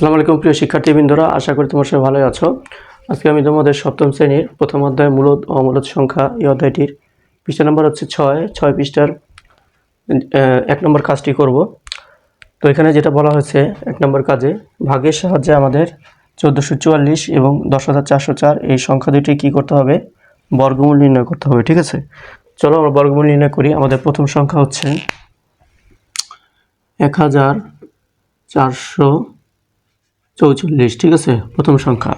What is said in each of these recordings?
আসসালামু আলাইকুম প্রিয় শিক্ষার্থীবৃন্দরা, আশা করি তোমার সবাই ভালোই আছো। আজকে আমি তোমাদের সপ্তম শ্রেণির প্রথম অধ্যায় মূলত অমূলত সংখ্যা এই অধ্যায়টির পৃষ্ঠা নম্বর হচ্ছে ছয়। ছয় পৃষ্ঠার এক নম্বর কাজটি করব। তো এখানে যেটা বলা হয়েছে এক নম্বর কাজে, ভাগের সাহায্যে আমাদের চোদ্দোশো চুয়াল্লিশ এবং দশ হাজার চারশো চার এই সংখ্যা দুটি কী করতে হবে? বর্গমূল নির্ণয় করতে হবে, ঠিক আছে? চলো আমরা বর্গমূল নির্ণয় করি। আমাদের প্রথম সংখ্যা হচ্ছে এক হাজার চারশো চৌচল্লিশ, ঠিক আছে? প্রথম সংখ্যা।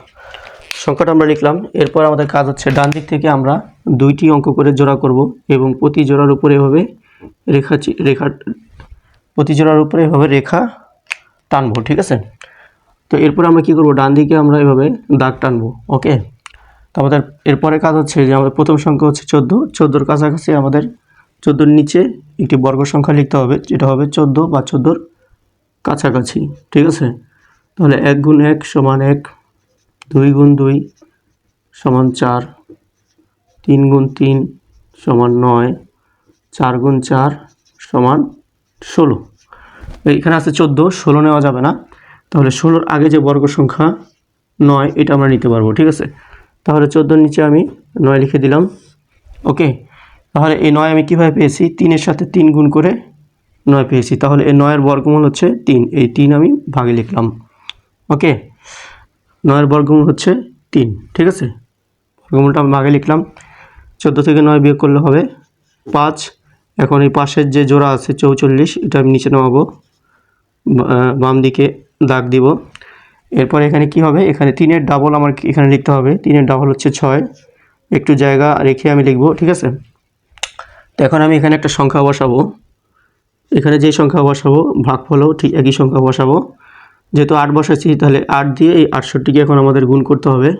সংখ্যাটা আমরা লিখলাম। এরপর আমাদের কাজ হচ্ছে ডান দিক থেকে আমরা দুইটি অঙ্ক করে জোড়া করব এবং প্রতি জোড়ার উপরে এভাবে রেখা রেখা, প্রতি জোড়ার উপরে এভাবে রেখা টানবো, ঠিক আছে? তো এরপরে আমরা কী করব? ডান দিকে আমরা এভাবে দাগ টানবো, ওকে? তো আমাদের এরপরে কাজ হচ্ছে যে আমাদের প্রথম সংখ্যা হচ্ছে চোদ্দ। চোদ্দোর কাছাকাছি আমাদের চোদ্দোর নিচে একটি বর্গ সংখ্যা লিখতে হবে, যেটা হবে চোদ্দ বা চোদ্দোর কাছাকাছি, ঠিক আছে? তাহলে এক গুণ এক সমান এক, দুই গুণ দুই সমান চার, তিন গুণ তিন সমান নয়, চার গুণ চার সমান ষোলো। এইখানে আছে চোদ্দ, ষোলো নেওয়া যাবে না। তাহলে ষোলোর আগে যে বর্গ সংখ্যা নয়, এটা আমরা নিতে পারব, ঠিক আছে? তাহলে চোদ্দোর নিচে আমি নয় লিখে দিলাম। ওকে, তাহলে এই নয় আমি কীভাবে পেয়েছি? তিনের সাথে তিন গুণ করে নয় পেয়েছি। তাহলে এই নয়ের বর্গমূল হচ্ছে তিন, এই তিন আমি ভাগে লিখলাম। ওকে? নয়ের বর্গমূল হচ্ছে তিন, ঠিক আছে? বর্গমূলটা আমি ভাগে লিখলাম। চোদ্দ থেকে নয় বিয়োগ করলে হবে পাঁচ। এখন এই পাশের যে জোড়া আছে চৌচল্লিশ, এটা আমি নিচে নামাবো। বাম দিকে দাগ দিব। এরপর এখানে কি হবে? এখানে তিনের ডাবল আমার এখানে লিখতে হবে। তিনের ডাবল হচ্ছে ছয়। একটু জায়গা রেখে আমি লিখব, ঠিক আছে? তো এখন আমি এখানে একটা সংখ্যা বসাবো। এখানে যে সংখ্যা বসাবো, ভাগফলও ঠিক একই সংখ্যা বসাবো। যেহেতু আট বসাচ্ছি তাহলে আট দিয়ে এই আটষট্টিকে এখন আমাদের গুণ করতে হবে।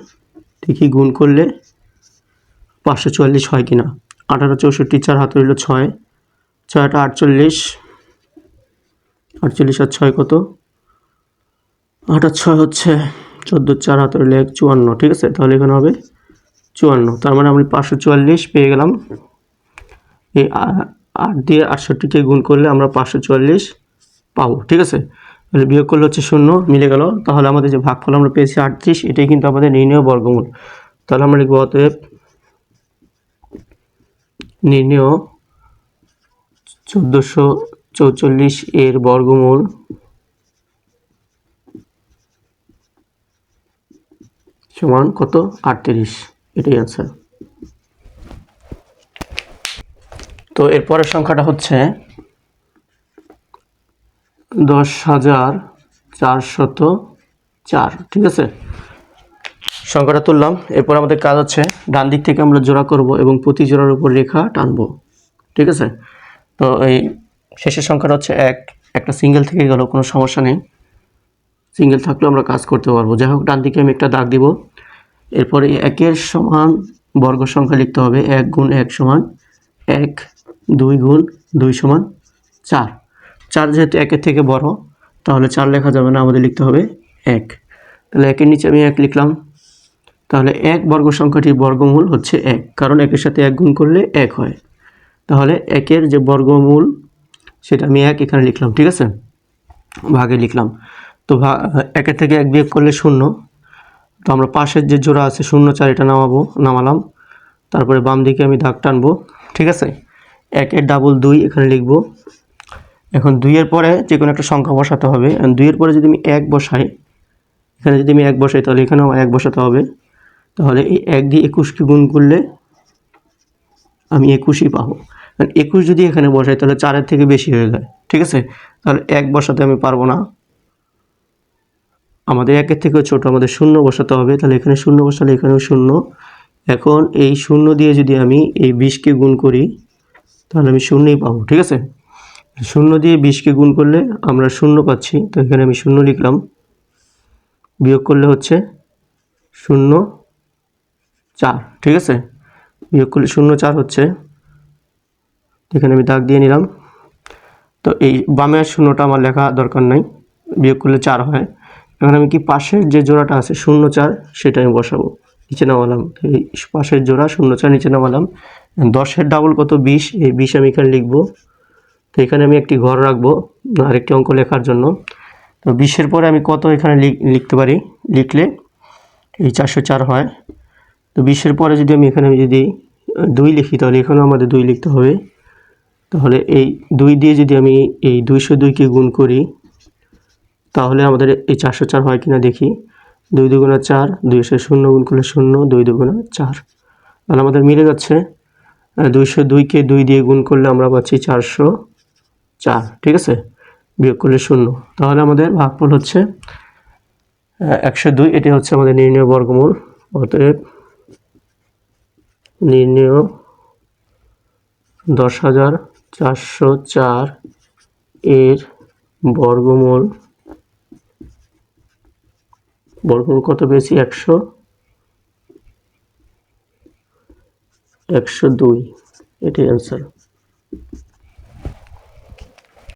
দেখি গুণ করলে পাঁচশো চুয়াল্লিশ হয় কিনা। আঠারো চৌষট্টি, চার হাত রইল ছয়। ছয়টা আটচল্লিশ। আটচল্লিশ আর ছয় কত? আট আর ছয় হচ্ছে চোদ্দ, চার হাত রইল এক, চুয়ান্ন, ঠিক আছে? তাহলে এখানে হবে চুয়ান্ন। তার মানে আমি পাঁচশো চুয়াল্লিশ পেয়ে গেলাম। এই আট দিয়ে আটষট্টিকে গুণ করলে আমরা পাঁচশো চুয়াল্লিশ পাবো, ঠিক আছে? বিয়োগ করলে হচ্ছে শূন্য, মিলে গেল। তাহলে আমাদের যে ভাগফল আমরা পেয়েছি আটত্রিশ, এটাই কিন্তু আমাদের নির্ণয় বর্গমূল। তাহলে আমরা লিখব অতএব নির্ণয় চোদ্দোশো চৌচল্লিশ এর বর্গমূল সমান কত? আটত্রিশ। এটাই আছে তো এরপরের সংখ্যাটা হচ্ছে দশ হাজার চারশত চার, ঠিক আছে? সংখ্যাটা তুললাম, এরপর আমাদের কাজ হচ্ছে ডান দিক থেকে আমরা জোড়া করব এবং প্রতি জোড়ার উপর রেখা টানবো, ঠিক আছে? তো এই শেষের সংখ্যাটা হচ্ছে এক, একটা সিঙ্গেল থেকে গেল, কোনো সমস্যা নেই। সিঙ্গেল থাকলেও আমরা কাজ করতে পারব। যাই হোক, ডান দিকে আমি একটা দাগ দিব। এরপরে একের সমান বর্গ সংখ্যা লিখতে হবে, এক গুণ এক সমান এক, দুই গুণ দুই সমান চার। চার যেহেতু একের থেকে বড়, তাহলে চার লেখা যাবে না, আমাদের লিখতে হবে এক। তাহলে একের নিচে আমি এক লিখলাম। তাহলে এক বর্গ সংখ্যাটির বর্গমূল হচ্ছে এক, কারণ একের সাথে এক গুণ করলে এক হয়। তাহলে একের যে বর্গমূল, সেটা আমি এক এখানে লিখলাম, ঠিক আছে? ভাগে লিখলাম। তো ভা একের থেকে এক বিয়োগ করলে শূন্য। তো আমরা পাশের যে জোড়া আছে, শূন্য চার, এটা নামাবো, নামালাম। তারপরে বাম দিকে আমি দাগ টানবো, ঠিক আছে? একের ডাবল দুই এখানে লিখব। এখন দুইয়ের পরে যে কোনো একটা সংখ্যা বসাতে হবে। দুইয়ের পরে যদি আমি এক বসাই, এখানে যদি আমি এক বসাই, তাহলে এখানেও এক বসাতে হবে। তাহলে এই এক দিয়ে একুশকে গুণ করলে আমি একুশই পাবো। কারণ একুশ যদি এখানে বসাই, তাহলে চারের থেকে বেশি হয়ে যায়। ঠিক আছে? তাহলে এক বসাতে আমি পারব না। আমাদের একের থেকেও ছোট, আমাদের শূন্য বসাতে হবে। তাহলে এখানে শূন্য বসালে এখানেও শূন্য। এখন এই শূন্য দিয়ে যদি আমি এই বিশকে গুণ করি, তাহলে আমি শূন্যই পাবো। ঠিক আছে? শূন্য দিয়ে বিশকে গুণ করলে আমরা শূন্য পাচ্ছি, তো এখানে আমি শূন্য লিখলাম। বিয়োগ করলে হচ্ছে শূন্য চার, ঠিক আছে? বিয়োগ করলে শূন্য চার হচ্ছে এখানে আমি দাগ দিয়ে নিলাম। তো এই বামের শূন্যটা আমার লেখা দরকার নাই, বিয়োগ করলে চার হয়। এখন আমি কি পাশের যে জোড়াটা আছে শূন্য চার, সেটা আমি বসাবো। নিচে নামালাম এই পাশের জোড়া শূন্য চার নিচে নামালাম। দশের ডাবল কত? বিশ, এই বিশ আমি এখানে লিখব। তো এখানে আমি একটি ঘর রাখব, আরেকটি অঙ্ক লেখার জন্য। তো বিশের পরে আমি কত এখানে লিখতে পারি? লিখলে এই চারশো চার হয়। তো বিশের পরে যদি আমি এখানে যদি দুই লিখি, তাহলে এখানেও আমাদের দুই লিখতে হবে। তাহলে এই দুই দিয়ে যদি আমি এই দুইশো দুইকে গুণ করি, তাহলে আমাদের এই চারশো চার হয় কিনা দেখি। দুই দুগুণা চার, দুইশো শূন্য গুণ করলে শূন্য, দুই দুগুণা চার। তাহলে আমাদের মিলে যাচ্ছে। দুইশো দুইকে দুই দিয়ে গুণ করলে আমরা পাচ্ছি চারশো। চার, ঠিক আছে? বিয়োগ করলে শূন্য। তাহলে আমাদের ভাগফল হচ্ছে একশো দুই। এটি হচ্ছে আমাদের নির্ণয় বর্গমূল। অতএব নির্ণয় দশ হাজার চারশো চার এর বর্গমূল। বর্গমূল কত পেয়েছি? একশো। একশো দুই। এটাই অ্যান্সার